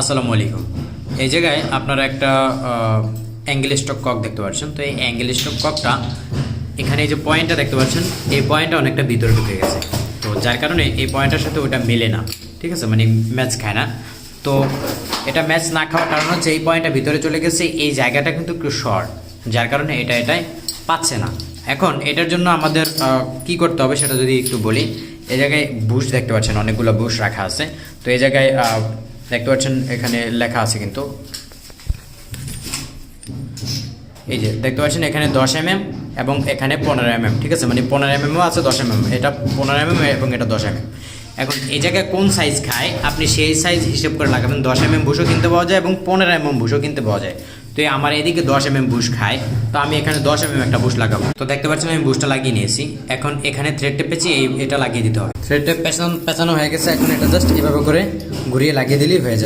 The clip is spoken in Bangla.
আসসালামু আলাইকুম। এই জায়গায় আপনারা একটা অ্যাঙ্গেল স্টক কক দেখতে পাচ্ছেন। তো এই অ্যাঙ্গেল স্টক ককটা এখানে এই যে পয়েন্টটা দেখতে পাচ্ছেন, এই পয়েন্টটা অনেকটা ভিতরে ঢুকে গেছে। তো যার কারণে এই পয়েন্টের সাথে ওটা মেলে না। ঠিক আছে? মানে ম্যাচ খায় না। তো এটা ম্যাচ না খাওয়ার কারণ হচ্ছে এই পয়েন্টটা ভিতরে চলে গেছে। এই জায়গাটা কিন্তু একটু শর্ট যার কারণে এটা এটাই পাচ্ছে না। এখন এটার জন্য আমাদের কি করতে হবে সেটা যদি একটু বলি। এই জায়গায় বুশ দেখতে পাচ্ছেন, অনেকগুলো বুশ রাখা আছে। তো এই জায়গায় দেখতে পাচ্ছেন, এখানে লেখা আছে কিন্তু। এই যে, দেখতে পাচ্ছেন, এখানে দশ এম এম এবং এখানে পনেরো এম এম ঠিক আছে? মানে পনেরো এম এমও আছে, দশ এম এম এটা পনেরো এম এম এবং এটা দশ এম এম এখন, এই জায়গায় কোন সাইজ খায়? আপনি সেই সাইজ হিসেব করে লাগাবেন। দশ এম এম ভুসো কিনতে পাওয়া যায় এবং পনেরো এম এম বুশও কিনতে পাওয়া যায়। তো আমার এদিকে দশ এম এম বুশ খায়, তো আমি এখানে দশ এম এম একটা বুশ লাগাবো। তো দেখতে পাচ্ছেন আমি বুশটা লাগিয়ে নিয়েছি। এখন এখানে থ্রেড টেপ পেছি এই এটা লাগিয়ে দিতে হবে। থ্রেড টেপ পেছানো পেঁচানো হয়ে গেছে, এখন এটা জাস্ট এভাবে করে ঘুরিয়ে লাগিয়ে দিলেই হয়ে যাবে।